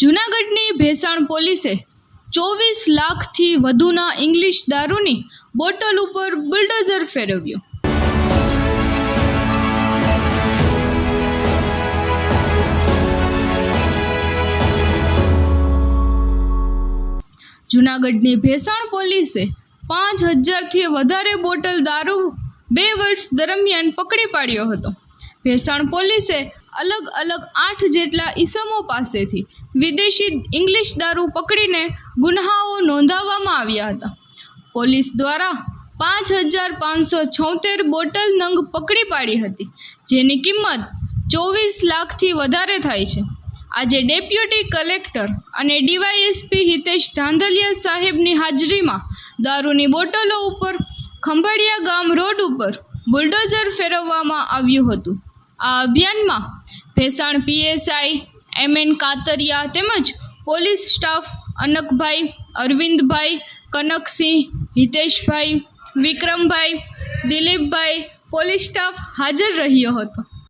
જૂનાગઢની ભેસાણ પોલીસે ચોવીસ લાખથી વધુના ઇંગ્લિશ દારૂની બોટલ ઉપર બુલડોઝર ફેરવ્યું. જૂનાગઢની ભેસાણ પોલીસે પાંચ હજારથી વધારે બોટલ દારૂ બે વર્ષ દરમિયાન પકડી પાડ્યો હતો. ભેસાણ પોલીસે અલગ અલગ આઠ જેટલા ઈસમો પાસેથી વિદેશી ઇંગ્લિશ દારૂ પકડીને ગુન્હાઓ નોંધાવવામાં આવ્યા હતા. પોલીસ દ્વારા પાંચ હજાર પાંચસો છોતેર બોટલ નંગ પકડી પાડી હતી, જેની કિંમત ચોવીસ લાખથી વધારે થાય છે. આજે ડેપ્યુટી કલેક્ટર અને ડીવાયએસપી હિતેશ ધાંધલિયા સાહેબની હાજરીમાં દારૂની બોટલો ઉપર ખંભાળિયા ગામ રોડ ઉપર બુલડોઝર ફેરવવામાં આવ્યું હતું. આ અભિયાનમાં Bhesan PSI M N Katariya તેમજ પોલીસ સ્ટાફ અનકભાઈ, અરવિંદભાઈ, કનકસિંહ, હિતેશભાઈ, વિક્રમભાઈ, દિલીપભાઈ પોલીસ સ્ટાફ હાજર રહ્યો હતો.